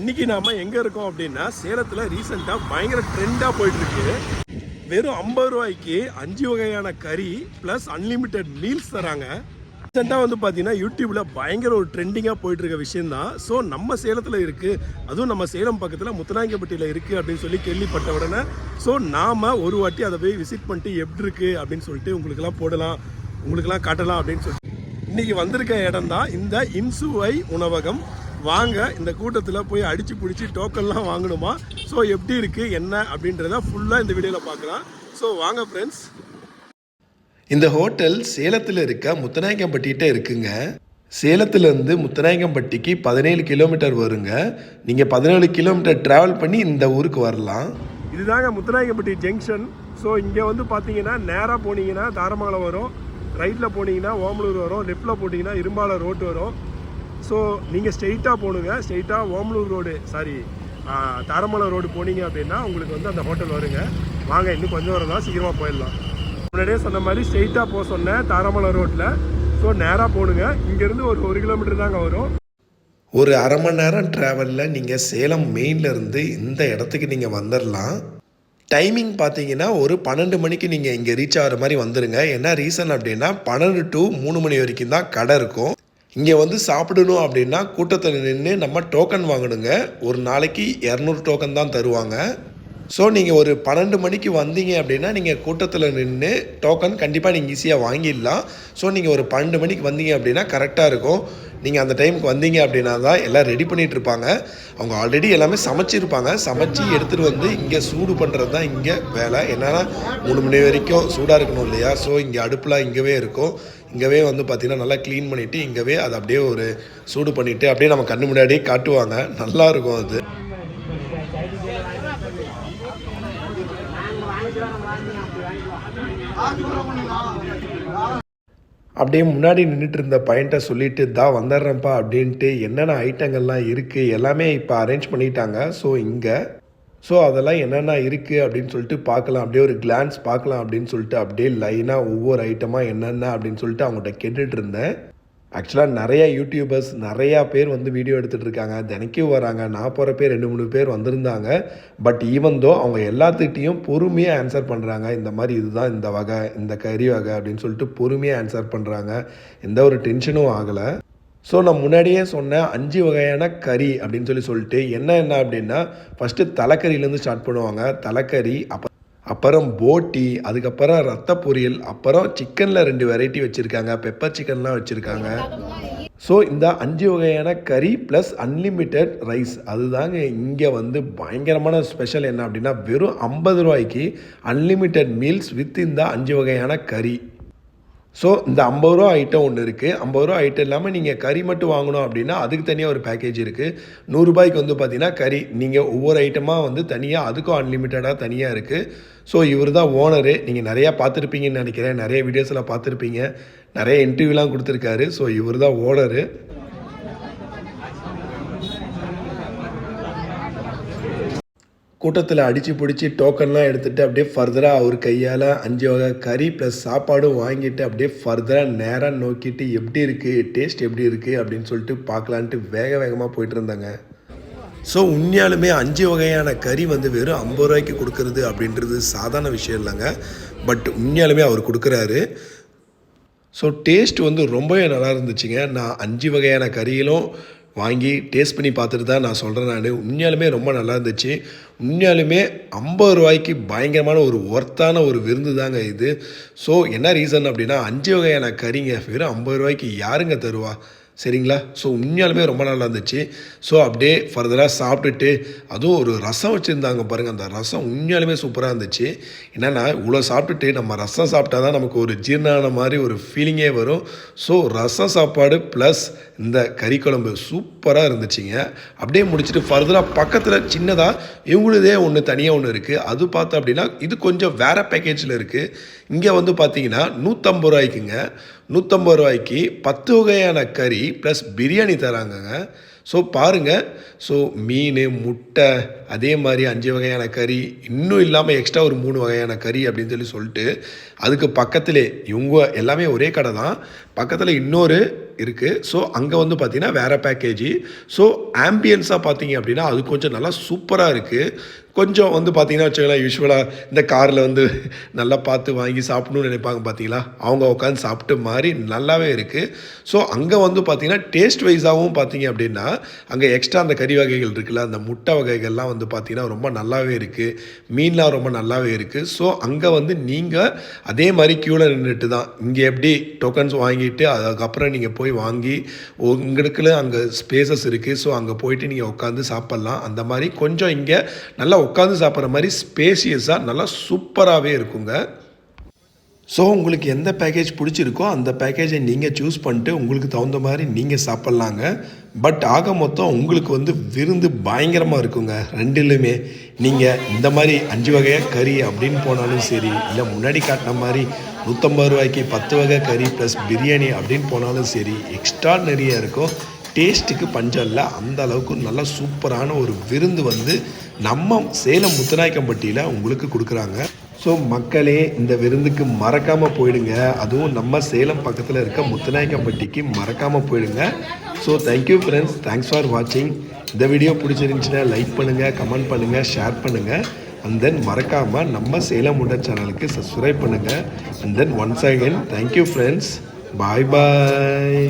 இன்னைக்கு நாம எங்க இருக்கோம் அப்படின்னா சேலத்துல ரீசெண்டா பயங்கர ட்ரெண்டா போயிட்டு இருக்கு வெறும் ஐம்பது ரூபாய்க்கு அஞ்சு வகையான கறி பிளஸ் அன்லிமிட்டெட் மீல்ஸ் தராங்க. ரீசெண்டாக வந்து பார்த்தீங்கன்னா யூடியூப்ல பயங்கர ஒரு ட்ரெண்டிங்காக போயிட்டு இருக்க விஷயம் தான் ஸோ நம்ம சேலத்தில் இருக்கு. அதுவும் நம்ம சேலம் பக்கத்தில் முத்தநாயக்கப்பட்டியில் இருக்கு அப்படின்னு சொல்லி கேள்விப்பட்ட உடனே ஸோ நாம ஒரு வாட்டி அதை போய் விசிட் பண்ணிட்டு எப்படி இருக்கு அப்படின்னு சொல்லிட்டு உங்களுக்கெல்லாம் போடலாம் உங்களுக்கெல்லாம் காட்டலாம் அப்படின்னு சொல்லிட்டு இன்னைக்கு வந்திருக்க இடம் தான் இந்த இன்சுவை உணவகம். வாங்க இந்த கூட்டத்தில் போய் அடிச்சு பிடிச்சி டோக்கன்லாம் வாங்கணுமா? ஸோ எப்படி இருக்கு என்ன அப்படின்றத ஃபுல்லாக இந்த வீடியோவில் பார்க்கலாம். ஸோ வாங்க ஃப்ரெண்ட்ஸ் இந்த ஹோட்டல் சேலத்தில் இருக்க முத்தநாயக்கம்பட்டிகிட்ட இருக்குங்க. சேலத்துலேருந்து முத்தநாயக்கம்பட்டிக்கு பதினேழு கிலோமீட்டர் வருங்க. நீங்கள் பதினேழு கிலோமீட்டர் ட்ராவல் பண்ணி இந்த ஊருக்கு வரலாம். இதுதாங்க முத்துநாயக்கப்பட்டி ஜங்ஷன் ஸோ இங்கே வந்து பார்த்தீங்கன்னா நேராக போனீங்கன்னா தாரமங்கலம் வரும். ரைட்டில் போனீங்கன்னா ஓமலூர் வரும். லெஃப்டில் போனீங்கன்னா இரும்பாலை ரோட்டு வரும். ஸோ நீங்கள் ஸ்ட்ரெயிட்டாக போகணுங்க ஸ்ட்ரெயிட்டாக Omalur road sorry Taramalai road போனீங்க அப்படின்னா உங்களுக்கு வந்து அந்த ஹோட்டல் வருங்க. வாங்க இன்னும் கொஞ்சம் வரும் தான் சீக்கிரமாக போயிடலாம். முன்னாடியே சொன்ன மாதிரி ஸ்ட்ரெயிட்டாக போக சொன்னேன் தாரமலை ரோட்டில் ஸோ நேராக போகணுங்க இங்கேருந்து ஒரு ஒரு கிலோமீட்டர் தாங்க வரும். ஒரு அரை மணி நேரம் ட்ராவலில் நீங்கள் சேலம் மெயின்லேருந்து இந்த இடத்துக்கு நீங்கள் வந்துடலாம் டைமிங் பார்த்தீங்கன்னா ஒரு பன்னெண்டு மணிக்கு நீங்கள் இங்கே ரீச் ஆகிற மாதிரி வந்துடுங்க என்ன ரீசன் அப்படின்னா பன்னெண்டு டு மூணு மணி வரைக்கும் தான் கடை இருக்கும். இங்கே வந்து சாப்பிடணும் அப்படின்னா கூட்டத்தில் நின்று நம்ம டோக்கன் வாங்கணுங்க. ஒரு நாளைக்கு இரநூறு டோக்கன் தான் தருவாங்க. ஸோ நீங்கள் ஒரு பன்னெண்டு மணிக்கு வந்தீங்க அப்படின்னா நீங்கள் கூட்டத்தில் நின்று டோக்கன் கண்டிப்பாக நீங்கள் ஈஸியாக வாங்கிடலாம். ஸோ நீங்கள் ஒரு பன்னெண்டு மணிக்கு வந்தீங்க அப்படின்னா கரெக்டாக இருக்கும். நீங்கள் அந்த டைமுக்கு வந்தீங்க அப்படின்னா தான் எல்லாம் ரெடி பண்ணிகிட்டு இருப்பாங்க. அவங்க ஆல்ரெடி எல்லாமே சமைச்சிருப்பாங்க. சமைச்சு எடுத்துகிட்டு வந்து இங்கே சூடு பண்ணுறது தான் இங்கே வேலை. என்னன்னா மூணு மணி வரைக்கும் சூடாக இருக்கணும் இல்லையா? ஸோ இங்கே அடுப்புலாம் இங்கேவே இருக்கும். இங்கேவே வந்து பார்த்திங்கன்னா நல்லா க்ளீன் பண்ணிவிட்டு இங்கேவே அதை அப்படியே ஒரு சூடு பண்ணிவிட்டு அப்படியே நம்ம கண்ணு முன்னாடியே காட்டுவாங்க. நல்லா இருக்கும் அது. அப்படியே முன்னாடி நின்றுட்டு இருந்த பையன்ட்ட சொல்லிட்டு தான் வந்துடுறேன்ப்பா அப்படின்ட்டு என்னென்ன ஐட்டங்கள்லாம் இருக்குது எல்லாமே இப்போ அரேஞ்ச் பண்ணிட்டாங்க. ஸோ இங்கே ஸோ அதெல்லாம் என்னென்ன இருக்குது அப்படின்னு சொல்லிட்டு பார்க்கலாம். அப்படியே ஒரு கிளான்ஸ் பார்க்கலாம் அப்படின்னு சொல்லிட்டு அப்படியே லைனாக ஒவ்வொரு ஐட்டமாக என்னென்ன அப்படின்னு சொல்லிட்டு அவங்கள்ட்ட கேட்டுட்டு இருந்தேன். ஆக்சுவலாக நிறையா யூடியூபர்ஸ் நிறையா பேர் வந்து வீடியோ எடுத்துகிட்டு இருக்காங்க. தினைக்கும் வராங்க. நான் போகிற பேர் ரெண்டு மூணு பேர் வந்திருந்தாங்க. பட் ஈவன் தோ அவங்க எல்லாத்துக்கிட்டையும் பொறுமையாக ஆன்சர் பண்ணுறாங்க இந்த மாதிரி இதுதான் இந்த வகை இந்த கறி வகை அப்படின்னு சொல்லிட்டு பொறுமையாக ஆன்சர் பண்ணுறாங்க எந்த ஒரு டென்ஷனும் ஆகலை. ஸோ நான் முன்னாடியே சொன்னேன் அஞ்சு வகையான கறி அப்படின்னு சொல்லி சொல்லிட்டு என்ன என்ன அப்படின்னா ஃபஸ்ட்டு தலைக்கறியிலேருந்து ஸ்டார்ட் பண்ணுவாங்க. தலைக்கறி அப்போ அப்புறம் போட்டி அதுக்கப்புறம் ரத்த பொரியல் அப்புறம் சிக்கனில் ரெண்டு வெரைட்டி வச்சுருக்காங்க. பெப்பர் சிக்கன்லாம் வச்சுருக்காங்க. ஸோ இந்த அஞ்சு வகையான கறி ப்ளஸ் அன்லிமிட்டெட் ரைஸ் அதுதாங்க இங்கே வந்து பயங்கரமான ஸ்பெஷல் என்ன அப்படின்னா வெறும் ஐம்பது ரூபாய்க்கு அன்லிமிட்டெட் மீல்ஸ் வித் இந்த அஞ்சு வகையான கறி ஸோ இந்த ஐம்பது ரூபா ஐட்டம் ஒன்று இருக்குது ஐம்பது ரூபா ஐட்டம் இல்லாமல் நீங்கள் கறி மட்டும் வாங்கணும் அப்படின்னா அதுக்கு தனியாக ஒரு பேக்கேஜ் இருக்குது நூறுரூபாய்க்கு வந்து பார்த்தீங்கன்னா கறி. நீங்கள் ஒவ்வொரு ஐட்டமாக வந்து தனியாக அதுக்கும் அன்லிமிட்டடாக தனியாக இருக்குது ஸோ இவர் தான் ஓனரு நீங்கள் நிறையா பார்த்துருப்பீங்கன்னு நினைக்கிறேன். நிறைய வீடியோஸில் பார்த்துருப்பீங்க. நிறைய இன்டர்வியூலாம் கொடுத்துருக்காரு. ஸோ இவர் தான் ஓனரு கூட்டத்தில் அடித்து பிடிச்சி டோக்கன்லாம் எடுத்துகிட்டு அப்படியே ஃபர்தராக அவர் கையால் அஞ்சு வகை கறி ப்ளஸ் சாப்பாடும் வாங்கிட்டு அப்படியே ஃபர்தராக நேராக நோக்கிட்டு எப்படி இருக்குது டேஸ்ட் எப்படி இருக்குது அப்படின்னு சொல்லிட்டு பார்க்கலான்ட்டு வேக வேகமாக போயிட்டு இருந்தாங்க. ஸோ உண்மையாலுமே அஞ்சு வகையான கறி வந்து வெறும் ஐம்பது ரூபாய்க்கு கொடுக்கறது அப்படின்றது சாதாரண விஷயம் இல்லைங்க. பட் உண்மையாலுமே அவர் கொடுக்குறாரு. ஸோ டேஸ்ட் வந்து ரொம்பவே நல்லா இருந்துச்சுங்க. நான் அஞ்சு வகையான கறியிலும் வாங்கி டேஸ்ட் பண்ணி பார்த்துட்டு தான் நான் சொல்கிறேன் நான். உண்மையாலுமே ரொம்ப நல்லா இருந்துச்சு. உண்மையாலுமே ஐம்பது ரூபாய்க்கு பயங்கரமான ஒரு ஒர்த்தான ஒரு விருந்து தாங்க இது. ஸோ என்ன ரீசன் அப்படின்னா அஞ்சு வகையான கறிங்க. வெறும் ஐம்பது ரூபாய்க்கு யாருங்க தருவா? சரிங்களா? ஸோ உண்மையாலுமே ரொம்ப நல்லா இருந்துச்சு. ஸோ அப்படியே ஃபர்தராக சாப்பிட்டுட்டு அதுவும் ஒரு ரசம் வச்சுருந்தாங்க பாருங்கள் அந்த ரசம் உண்மையாலுமே சூப்பராக இருந்துச்சு. என்னென்னா இவ்வளோ சாப்பிட்டுட்டு நம்ம ரசம் சாப்பிட்டா தான் நமக்கு ஒரு ஜீர்ணான மாதிரி ஒரு ஃபீலிங்கே வரும். ஸோ ரசம் சாப்பாடு ப்ளஸ் இந்த கறி குழம்பு சூப்பராக இருந்துச்சுங்க. அப்படியே முடிச்சுட்டு ஃபர்தராக பக்கத்தில் சின்னதாக இவங்களுதே ஒன்று தனியாக ஒன்று இருக்குது அது பார்த்தோம் அப்படின்னா இது கொஞ்சம் வேறு பேக்கேஜில் இருக்குது இங்கே வந்து பார்த்தீங்கன்னா நூற்றம்பது ரூபாய்க்குங்க. நூற்றம்பது ரூபாய்க்கு பத்து வகையான கறி ப்ளஸ் பிரியாணி தராங்கங்க. ஸோ பாருங்கள் ஸோ மீன் முட்டை அதே மாதிரி அஞ்சு வகையான கறி இன்னும் இல்லாமல் எக்ஸ்ட்ரா ஒரு மூணு வகையான கறி அப்படின்னு சொல்லி சொல்லிட்டு அதுக்கு பக்கத்திலே இவங்க எல்லாமே ஒரே கடை தான். பக்கத்தில் இன்னொரு இருக்குது ஸோ அங்கே வந்து பார்த்தீங்கன்னா வேறு பேக்கேஜி ஸோ ஆம்பியன்ஸாக பார்த்தீங்க அப்படின்னா அது கொஞ்சம் நல்லா சூப்பராக இருக்குது கொஞ்சம் வந்து பார்த்திங்கன்னா வச்சுக்கலாம் யூஸ்வலாக இந்த காரில் வந்து நல்லா பார்த்து வாங்கி சாப்பிடணும்னு நினைப்பாங்க பார்த்தீங்களா அவங்க உட்காந்து சாப்பிட்டு மாதிரி நல்லாவே இருக்குது ஸோ அங்கே வந்து பார்த்திங்கன்னா டேஸ்ட் வைஸாகவும் பார்த்தீங்க அப்படின்னா அங்கே எக்ஸ்ட்ரா அந்த கறி வகைகள் இருக்குல்ல அந்த முட்டை வகைகள்லாம் வந்து பார்த்தீங்கன்னா ரொம்ப நல்லாவே இருக்குது மீன்லாம் ரொம்ப நல்லாவே இருக்குது ஸோ அங்கே வந்து நீங்கள் அதே மாதிரி க்யூவில் நின்றுட்டு தான். இங்கே எப்படி டோக்கன்ஸ் வாங்கிட்டு அதுக்கப்புறம் நீங்கள் போய் வாங்கி உங்களுக்குள்ள அங்கே ஸ்பேசஸ் இருக்குது ஸோ அங்கே போயிட்டு நீங்கள் உட்காந்து சாப்பிட்லாம். அந்த மாதிரி கொஞ்சம் இங்கே நல்லா உட்காந்து சாப்பிட்ற மாதிரி ஸ்பேசியஸாக நல்லா சூப்பராகவே இருக்குங்க. ஸோ உங்களுக்கு எந்த பேக்கேஜ் பிடிச்சிருக்கோ அந்த பேக்கேஜை நீங்கள் சூஸ் பண்ணிட்டு உங்களுக்கு தகுந்த மாதிரி நீங்கள் சாப்பிட்லாங்க. பட் ஆக மொத்தம் உங்களுக்கு வந்து விருந்து பயங்கரமாக இருக்குங்க. ரெண்டுலையுமே நீங்கள் இந்த மாதிரி அஞ்சு வகையாக கறி அப்படின்னு போனாலும் சரி இல்லை முன்னாடி காட்டின மாதிரி நூற்றம்பது ரூபாய்க்கு பத்து வகை கறி ப்ளஸ் பிரியாணி அப்படின்னு போனாலும் சரி எக்ஸ்ட்ரா இருக்கும். டேஸ்ட்டுக்கு பஞ்சம் இல்லை. அந்த அளவுக்கு நல்லா சூப்பரான ஒரு விருந்து வந்து நம்ம சேலம் முத்துநாயக்கம்பட்டியில் உங்களுக்கு கொடுக்குறாங்க. ஸோ மக்களே இந்த விருந்துக்கு மறக்காமல் போயிடுங்க. அதுவும் நம்ம சேலம் பக்கத்தில் இருக்க முத்துநாயக்கம்பட்டிக்கு மறக்காமல் போயிடுங்க. So thank you friends thanks for வாட்சிங் இந்த வீடியோ பிடிச்சிருந்துச்சுன்னா லைக் பண்ணுங்கள் கமெண்ட் பண்ணுங்கள் ஷேர் பண்ணுங்கள் அண்ட் தென் மறக்காமல் நம்ம சேலம் முண்டை சேனலுக்கு சப்ஸ்கிரைப் பண்ணுங்கள் and then once again thank you friends bye bye